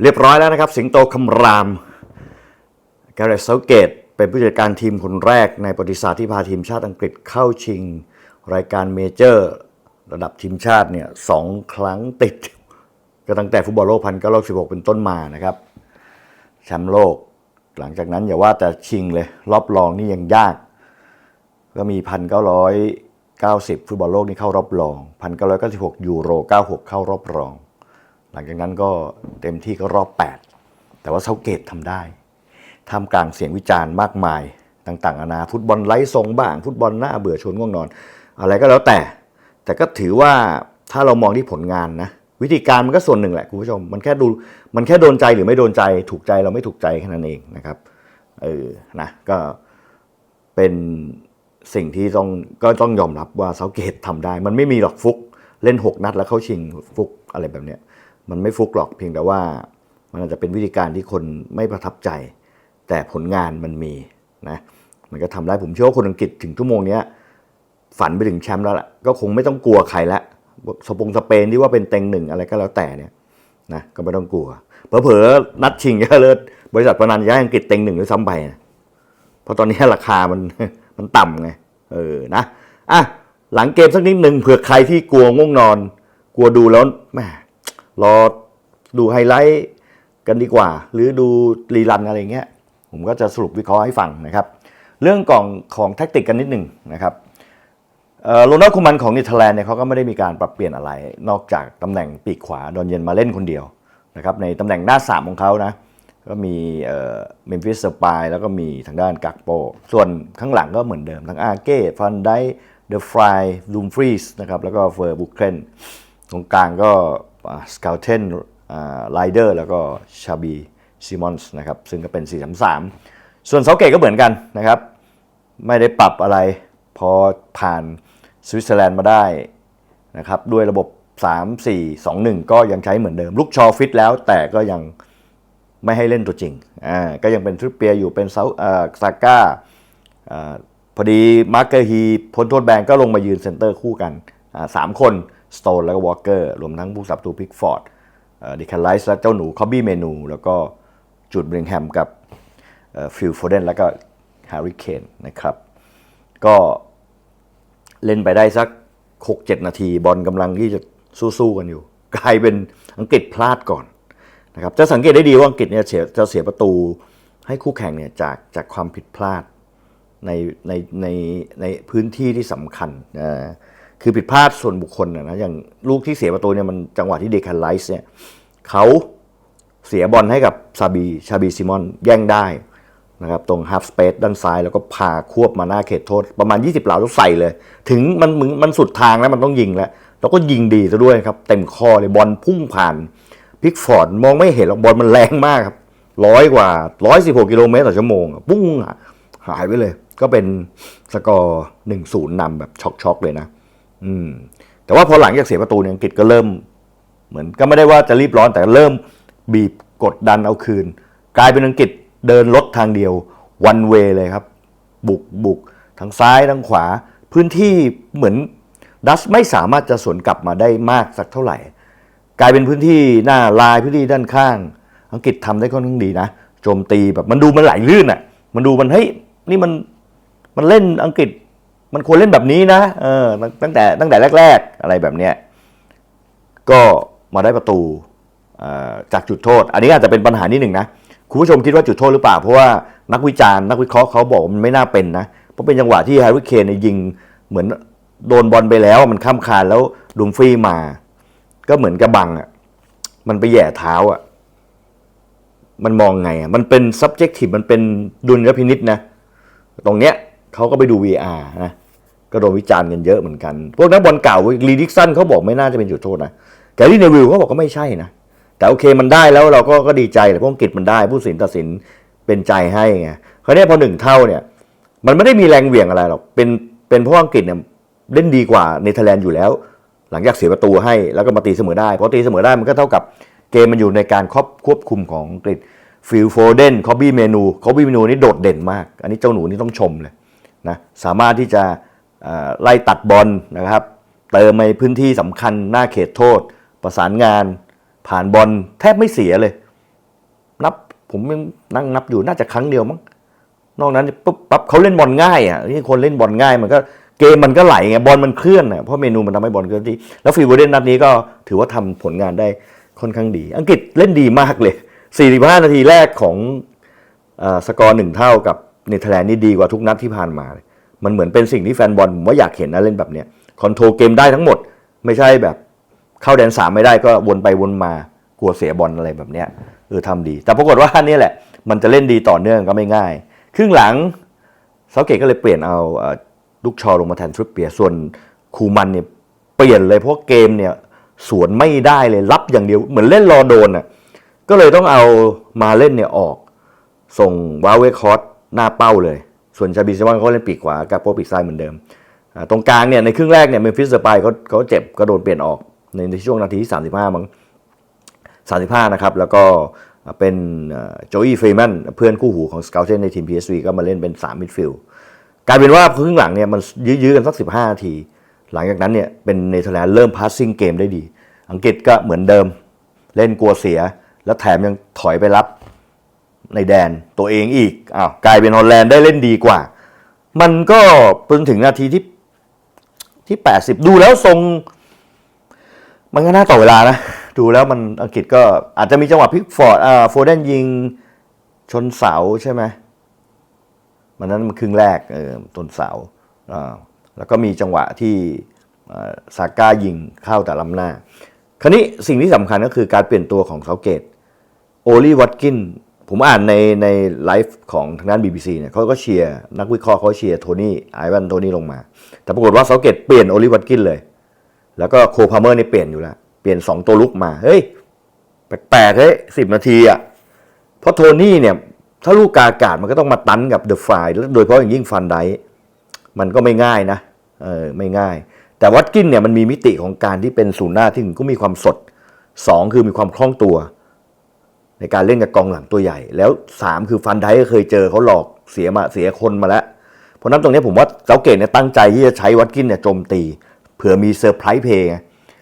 เรียบร้อยแล้วนะครับ สิงโตคำรามแกเรตเซาเกต เป็นผู้จัดการทีมคนแรกในประวัติศาสตร์ที่พาทีมชาติอังกฤษเข้าชิง รายการเมเจอร์ ระดับทีมชาติเนี่ยสองครั้งติด ก็ตั้งแต่ฟุตบอลโลกพันเก้าร้อยสิบหกเป็นต้นมานะครับแชมป์โลก หลังจากนั้นอย่าว่าแต่ชิงเลย รอบรองนี่ยังยาก ก็มี1,990 ฟุตบอลโลกนี่เข้ารอบรอง 1,996 ยูโร 96 เข้ารอบรอง หลังจากนั้นก็เต็มที่ก็รอบ 8 แต่ว่าเซาเกตทำได้ท่ามกลางเสียงวิจารณ์มากมายต่างๆนานาฟุตบอลไร้ทรงบ้าง ฟุตบอลหน้าเบื่อชวนง่วงนอน อะไรก็แล้วแต่ แต่ก็ถือว่าถ้าเรามองที่ผลงานนะ วิธีการมันก็ส่วนหนึ่งแหละคุณผู้ชม มันแค่ดูมันแค่โดนใจหรือไม่โดนใจถูกใจเราไม่ถูกใจแค่นั้นเองนะครับเออนะก็เป็นสิ่งที่ต้องก็ต้องยอมรับว่าเซาเกตทำได้ มันไม่มีหรอกฟุกเล่น 6 นัดแล้วเข้าชิงฟุกอะไรแบบเนี้ย มันไม่ฟุกหรอกเพียงแต่ว่า มันอาจจะเป็นวิธีการที่คนไม่ประทับใจ แต่ผลงานมันมีนะมันก็ทำได้ผมเชื่อว่าคนอังกฤษถึงชั่วโมงนี้ฝันไปถึงแชมป์แล้วล่ะก็คงไม่ต้องกลัวใครละสปงสเปนที่ว่าเป็นเต็งหนึ่งอะไรก็แล้วแต่เนี่ยนะก็ไม่ต้องกลัวเผลอๆนัดชิงก็เลิศบริษัทพนันย้ายอังกฤษเต็งหนึ่งด้วยซ้ำไปนะเพราะตอนนี้ราคามันมันต่ำไงเออนะอะหลังเกมสักนิดหนึ่งเผื่อใครที่กลัวง่วงนอน กลัวดูแล้วแหม รอดูไฮไลท์กันดีกว่า หรือดูรีรันอะไรเงี้ย ผมก็จะสรุปวิเคราะห์ให้ฟังนะครับ เรื่องของของแท็กติกกันนิดหนึ่งนะครับโรนัลด์คูมันของเนเธอร์แลนด์เนี่ยเขาก็ไม่ได้มีการปรับเปลี่ยนอะไร นอกจากตำแหน่งปีกขวาดอนเย็นมาเล่นคนเดียวนะครับในตำแหน่งหน้าสามของเขานะก็มีเมมฟิสสปายแล้วก็มีทางด้านกักโป ส่วนข้างหลังก็เหมือนเดิม ทั้งอาเก้ฟันไดเดอะฟรายลูมฟรีสนะครับแล้วก็เฟอร์บุคเคนตรงกลางก็ สกาวเทนไลเดอร์แล้วก็ชาบีซิมอนส์นะครับซึ่งก็เป็น 4-3-3 ส่วนเซาเกตก็เหมือนกันนะครับ ไม่ได้ปรับอะไรพอผ่านสวิตเซอร์แลนด์มาได้นะครับด้วยระบบ 3 4 2 1 ก็ยังใช้เหมือนเดิม ลูกชอฟิตแล้วแต่ก็ยังไม่ให้เล่นตัวจริงอ่าก็ยังเป็นทริปเปียอยู่เป็นเซาเอ่อซาก้าอ่าพอดีมาร์เกอร์ฮีพ้นโทษแบนก็ลงมายืนเซนเตอร์คู่กันอ่าสามคน สโตนแล้วก็วอลเกอร์รวมทั้งผู้สับตูพิกฟอร์ดดิคันไลส์และเจ้าหนูคอบบี้เมนู แล้วก็จูดบริงแฮมกับฟิลโฟเดนแล้วก็แฮร์รี่เคนนะครับก็เล่นไปได้สัก 6-7 นาที บอลกำลังที่จะสู้ๆกันอยู่ กลายเป็นอังกฤษพลาดก่อนนะครับจะสังเกตได้ดีว่าอังกฤษเนี่ยจะเสียประตูให้คู่แข่งเนี่ยจากจากความผิดพลาดในในในในพื้นที่ที่สำคัญนะ คือผิดพลาดส่วนบุคคลนะนะอย่างลูกที่เสียประตูเนี่ยมันจังหวะที่เดคันไลส์เนี่ยเขาเสียบอลให้กับซาบีชาบีซิมอนแย่งได้นะครับตรง half space ด้านซ้ายแล้วก็พาควบมาหน้าเขตโทษ ประมาณ 20เหลาแล้วใส่เลย ถึงมันมึงมันสุดทางแล้วมันต้องยิงแล้ว แล้วก็ยิงดีซะด้วยครับ เต็มคอเลยบอลพุ่งผ่านพิกฟอร์ดมองไม่เห็นหรอกบอลมันแรงมากครับร้อยกว่า 116 กิโลเมตรต่อชั่วโมงปุ้งหายไปเลย ก็เป็นสกอร์หนึ่งศูนย์นำแบบช็อกๆเลยนะ อืม แต่ว่าพอหลังจากเสียประตูเนี่ยอังกฤษก็เริ่ม เหมือนก็ไม่ได้ว่าจะรีบร้อนแต่เริ่มบีบกดดันเอาคืน กลายเป็นอังกฤษเดินรถทางเดียววันเวเลยครับ บุกบุกทั้งซ้ายทั้งขวา พื้นที่เหมือนดัชไม่สามารถจะสวนกลับมาได้มากสักเท่าไหร่ กลายเป็นพื้นที่หน้าลายพื้นที่ด้านข้าง อังกฤษทำได้ค่อนข้างดีนะโจมตีแบบมันดูมันไหลลื่นอะ มันดูมันเฮ้ยนี่มันมันเล่นอังกฤษ มันควรเล่นแบบนี้นะเออตั้งแต่ตั้งแต่แรก ๆ อะไรแบบเนี้ยก็มาได้ประตูจากจุดโทษ อันนี้อาจจะเป็นปัญหานิดหนึ่งนะคุณผู้ชมคิดว่าจุดโทษหรือเปล่า เพราะว่านักวิจารณ์นักวิเคราะห์เขาบอกมันไม่น่าเป็นนะ เพราะเป็นจังหวะที่แฮร์รี่เคนยิงเหมือนโดนบอลไปแล้วมันข้ามคานแล้วดุมฟรีมา ก็เหมือนกระบังอะมันไปแย่เท้าอะมันมองไงอะมันเป็น subjective มันเป็นดุลยพินิษนะ ตรงเนี้ยเขาก็ไปดู VR นะ ก็โดนวิจารณ์กันเยอะเหมือนกัน พวกนักบอลเก่าลีดิกสันเขาบอกไม่น่าจะเป็นจุดโทษนะแกรี่เนวิลเขาบอกก็ไม่ใช่นะ แต่โอเคมันได้แล้วเราก็ก็ดีใจแต่พวกอังกฤษมันได้ ผู้สินตัดสินเป็นใจให้ไงคราวนี้พอหนึ่งเท่าเนี่ย มันไม่ได้มีแรงเหวี่ยงอะไรหรอกเป็นเป็นเพราะว่าอังกฤษเนี่ยเล่นดีกว่าเนเธอร์แลนด์อยู่แล้ว หลังจากเสียประตูให้แล้วก็มาตีเสมอได้เพราะตีเสมอได้มันก็เท่ากับเกมมันอยู่ในการควบควบคุมของอังกฤษฟิลโฟเดนคอบบี้เมนูคอบบี้เมนูนี่โดดเด่นมาก อันนี้เจ้าหนูนี่ต้องชมเลยนะสามารถที่จะ ไล่ตัดบอลนะครับเติมในพื้นที่สำคัญหน้าเขตโทษ ประสานงาน ผ่านบอลแทบไม่เสียเลย นับผมยังนั่งนับอยู่น่าจะครั้งเดียวมั้งนอกนั้นปุ๊บปั๊บเขาเล่นบอลง่ายอะนี่คนเล่นบอลง่ายมันก็เกมมันก็ไหลไงบอลมันเคลื่อนอะเพราะเมนูมันทำให้บอลเคลื่อนที่แล้วฟีโบเดนนัดนี้ก็ถือว่าทำผลงานได้ค่อนข้างดี อังกฤษเล่นดีมากเลย 45 นาทีแรกของอสกอร์หนึ่งเท่ากับเนเธอร์แลนด์นี่ดีกว่าทุกนัดที่ผ่านมาเลย มันเหมือนเป็นสิ่งที่แฟนบอลผมว่าอยากเห็นนะเล่นแบบเนี้ยคอนโทรลเกมได้ทั้งหมด ไม่ใช่แบบ เข้าแดนสามไม่ได้ก็วนไปวนมากลัวเสียบอลอะไรแบบเนี้ยเออทำดี แต่ปรากฏว่านี่แหละ มันจะเล่นดีต่อเนื่องก็ไม่ง่าย ครึ่งหลังเซาเกตก็เลยเปลี่ยนเอาลูกชอลงมาแทนทริปเปียส่วนคูมันเนี่ยเปลี่ยนเลยเพราะเกมเนี่ยสวนไม่ได้เลยรับอย่างเดียวเหมือนเล่นรอโดนอะก็เลยต้องเอามาเล่นเนี่ยออก ส่งวาเวคอสหน้าเป้าเลย ส่วนชาบิเซวันเขาเล่นปีกขวากับโปปีกซ้ายเหมือนเดิม ตรงกลางเนี่ยในครึ่งแรกเนี่ยเมมฟิสเซอร์ไปเขาเขาเจ็บก็โดนเปลี่ยนออกในในช่วงนาทีที่ 35มั้ง35 นะครับ แล้วก็เป็นโจอี้ฟรีแมนเพื่อนคู่หูของสเกลเทนในทีม PSV ก็มาเล่นเป็น3มิดฟิลด์กลายเป็นว่าครึ่งหลังเนี่ยมันยื้อๆกันสัก 15 นาที หลังจากนั้นเนี่ยเป็นเนเธอร์แลนด์เริ่มพาสซิ่งเกมได้ดี อังกฤษก็เหมือนเดิม เล่นกลัวเสีย แล้วแถมยังถอยไปรับ ในแดนตัวเองอีกอ้าวกลายเป็นฮอลแลนด์ได้เล่นดีกว่า มันก็เพิ่งถึงนาทีที่ที่ 80 ดูแล้วทรง มันก็น่าต่อเวลานะ ดูแล้วมันอังกฤษก็อาจจะมีจังหวะพิกฟอร์ดอ่าโฟเดนยิงชนเสาใช่ไหมมันนั้นมันครึ่งแรกเออต้นเสาอ่าแล้วก็มีจังหวะที่อ่าซาก้ายิงเข้าแต่ลำหน้า คราวนี้สิ่งที่สำคัญก็คือการเปลี่ยนตัวของเซาเกตโอลีวัตกิน ผมอ่านในในไลฟ์ของทางด้าน BBC เนี่ยเขาก็เชียร์นักวิเคราะห์เขาเชียร์โทนี่ไอวันโทนี่ลงมา แต่ปรากฏว่าเซาเกตเปลี่ยนโอลีวัตกินเลย แล้วก็โคพาเมอร์นี่เปลี่ยนอยู่แล้ว เปลี่ยน 2 ตัวลุกมา เฮ้ย แปลกๆเฮ้ยสิบนาทีอะ เพราะโทนี่เนี่ย ถ้าลูกกาอากาศมันก็ต้องมาตันกับเดอะไฟแล้วโดยเฉพาะอย่างยิ่งฟันไดมันก็ไม่ง่ายนะเออไม่ง่าย แต่วัตกินเนี่ยมันมีมิติของการที่เป็นศูนย์หน้าที่ก็มีความสด 2 คือมีความคล่องตัว ในการเล่นกับกองหลังตัวใหญ่ แล้ว 3 คือฟันไดก็เคยเจอเขาหลอกเสียมาเสียคนมาแล้ว เพราะนั้นตรงนี้ผมว่าเจ้าเกตเนี่ยตั้งใจที่จะใช้วัตกินเนี่ยโจมตี เผื่อมีเซอร์ไพรส์เพลย์ไง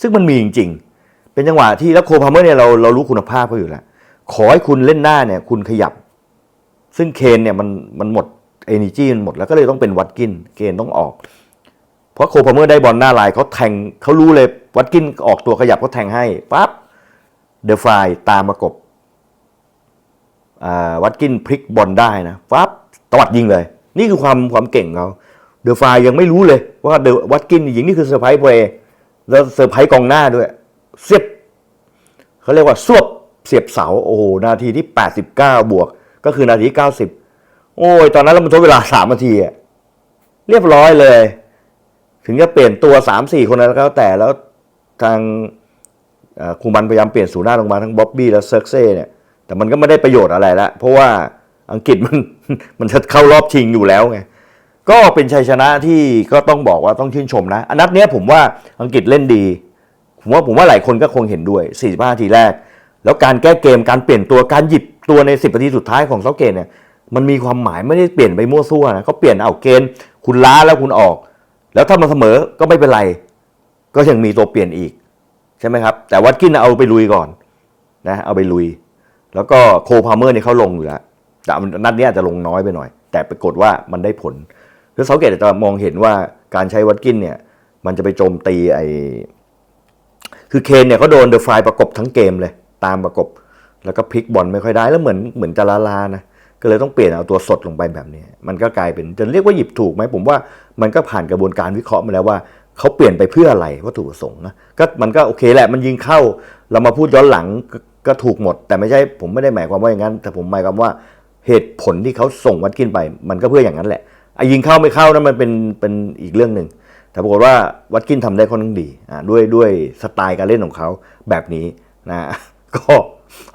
ซึ่งมันมีจริงๆ เป็นจังหวะที่แล้วโคพาเมอร์เนี่ยเราเรารู้คุณภาพเขาอยู่แล้ว ขอให้คุณเล่นหน้าเนี่ยคุณขยับ ซึ่งเคนเนี่ยมันมันหมดเอเนจีมันหมดแล้วก็เลยต้องเป็นวัตกินเคนต้องออก เพราะโคพาเมอร์ได้บอลหน้าลายเขาแทงเขารู้เลยวัตกินออกตัวขยับเขาแทงให้ปั๊บเดอะไฟตามประกบ วัตกินพลิกบอลได้นะปั๊บตวัดยิงเลย นี่คือความความเก่งเขาเดอะไฟยังไม่รู้เลยว่าเดอะวัตกินยิงนี่คือเซอร์ไพรส์เพลย์แล้วเซอร์ไพรส์กองหน้าด้วยเสียบเขาเรียกว่าสวบเสียบเสาโอ้โหนาทีที่ 89 บวก ก็คือนาที 90 โอ้ย ตอนนั้นเรามันช้เวลา 3 นาทีเรียบร้อยเลย ถึงจะเปลี่ยนตัว 3-4 คนนั้นแล้วแต่แล้วทางคุมันพยายามเปลี่ยนสูนย์หน้าลงมาทั้งบ๊อบบี้และเซิร์กเซ่เนี่ย แต่มันก็ไม่ได้ประโยชน์อะไรละเพราะว่าอังกฤษมันมันจะเข้ารอบชิงอยู่แล้วไงก็เป็นชัยชนะที่ก็ต้องบอกว่าต้องชื่นชมนะอันนัดเนี้ยผมว่าอังกฤษเล่นดี ผมว่าผมว่าหลายคนก็คงเห็นด้วย 45นาทีแรก แล้วการแก้เกมการเปลี่ยนตัวการหยิบตัวใน 10นาทีสุดท้ายของเซาเกตเนี่ยมันมีความหมายไม่ได้เปลี่ยนไปมั่วซั่วนะเขาเปลี่ยนเอาเกณฑ์คุณล้าแล้วคุณออก แล้วถ้ามันเสมอก็ไม่เป็นไร ก็ยังมีตัวเปลี่ยนอีก ใช่ไหมครับ แต่วัตกินเอาไปลุยก่อนนะ เอาไปลุย แล้วก็โคพาเมอร์เนี่ยเขาลงอยู่แล้วแต่นัดนี้อาจจะลงน้อยไปหน่อย แต่ปรากฏว่ามันได้ผลคือเซาเกตจะมองเห็นว่าการใช้วัตกินเนี่ยมันจะไปโจมตีไอคือเคนเนี่ยเขาโดนเดอะไฟประกบทั้งเกมเลย ตามประกบ แล้วก็พลิกบอลไม่ค่อยได้แล้วเหมือนเหมือนจะลาลานะก็เลยต้องเปลี่ยนเอาตัวสดลงไปแบบนี้ มันก็กลายเป็นจะเรียกว่าหยิบถูกไหมผมว่ามันก็ผ่านกระบวนการวิเคราะห์มาแล้วว่า เขาเปลี่ยนไปเพื่ออะไรวัตถุประสงค์นะก็มันก็โอเคแหละมันยิงเข้า เรามาพูดย้อนหลังก็ก็ถูกหมด แต่ไม่ใช่ผมไม่ได้หมายความว่าอย่างนั้น แต่ผมหมายความว่าเหตุผลที่เขาส่งวัดกินไป มันก็เพื่ออย่างนั้นแหละไอ้ยิงเข้าไม่เข้านั้นมันเป็นเป็นอีกเรื่องหนึ่งแต่ปรากฏว่าวัดกินทำได้ค่อนข้างดีอ่าด้วยด้วยสไตล์การเล่นของเขาแบบนี้นะก็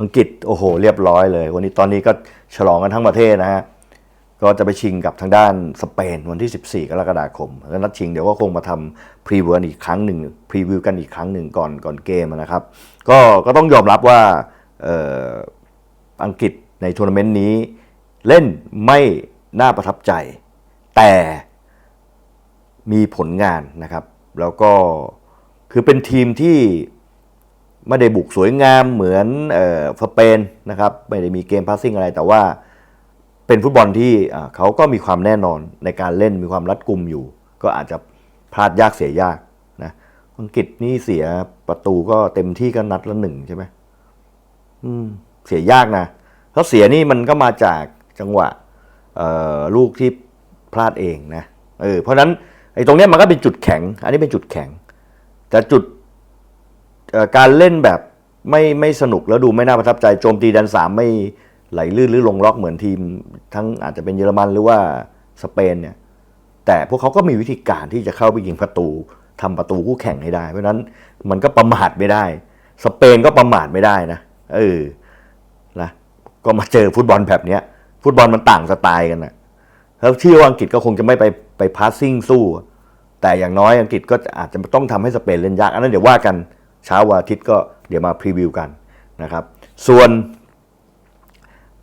อังกฤษโอ้โห เรียบร้อยเลย วันนี้ตอนนี้ก็ฉลองกันทั้งประเทศนะฮะ ก็จะไปชิงกับทางด้านสเปนวันที่ 14 กรกฎาคมแล้วนัดชิงเดี๋ยวก็คงมาทำพรีวิวอีกครั้งหนึ่งพรีวิวกันอีกครั้งหนึ่งก่อนก่อนเกมนะครับ ก็ก็ต้องยอมรับว่าอ,อ,อังกฤษในทัวร์นาเมนต์นี้ เล่นไม่น่าประทับใจ แต่มีผลงานนะครับ แล้วก็คือเป็นทีมที่ไม่ได้บุกสวยงามเหมือนเออสเปนนะครับ ไม่ได้มีเกมพาสซิ่งอะไรแต่ว่า เป็นฟุตบอลที่เขาก็มีความแน่นอนในการเล่นมีความรัดกุมอยู่ ก็อาจจะพลาดยากเสียยากนะอังกฤษนี่เสียประตูก็เต็มที่ก็นัดละหนึ่งใช่ไหมอืม เสียยากนะเพราะเสียนี่มันก็มาจากจังหวะลูกที่พลาดเองนะเออเพราะนั้นไอ้ตรงนี้มันก็เป็นจุดแข็ง อันนี้เป็นจุดแข็ง แต่จุดการเล่นแบบไม่ไม่สนุกแล้วดูไม่น่าประทับใจโจมตีดันสามไม่ ไหลลื่นหรือลงล็อกเหมือนทีม ทั้งอาจจะเป็นเยอรมันหรือว่าสเปนเนี่ยแต่พวกเขาก็มีวิธีการที่จะเข้าไปยิงประตูทำประตูคู่แข่งให้ได้ เพราะฉะนั้นมันก็ประมาทไม่ได้ สเปนก็ประมาทไม่ได้นะเออนะก็มาเจอฟุตบอลแบบเนี้ย ฟุตบอลมันต่างสไตล์กันนะแล้วเชื่ยวอังกฤษก็คงจะไม่ไปไปพาสซิ่งสู้ แต่อย่างน้อยอังกฤษก็อาจจะต้องทำให้สเปนเล่นยากอันนั้นเดี๋ยวว่ากันเช้าวันอาทิตย์ก็เดี๋ยวมาพรีวิวกันนะครับ ส่วน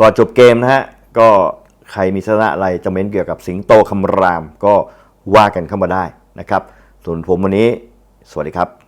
ก่อนจบเกมนะฮะ ก็ใครมีสาระอะไรจะเม้นเกี่ยวกับสิงโตคำรามก็ว่ากันเข้ามาได้นะครับ ส่วนผมวันนี้ สวัสดีครับ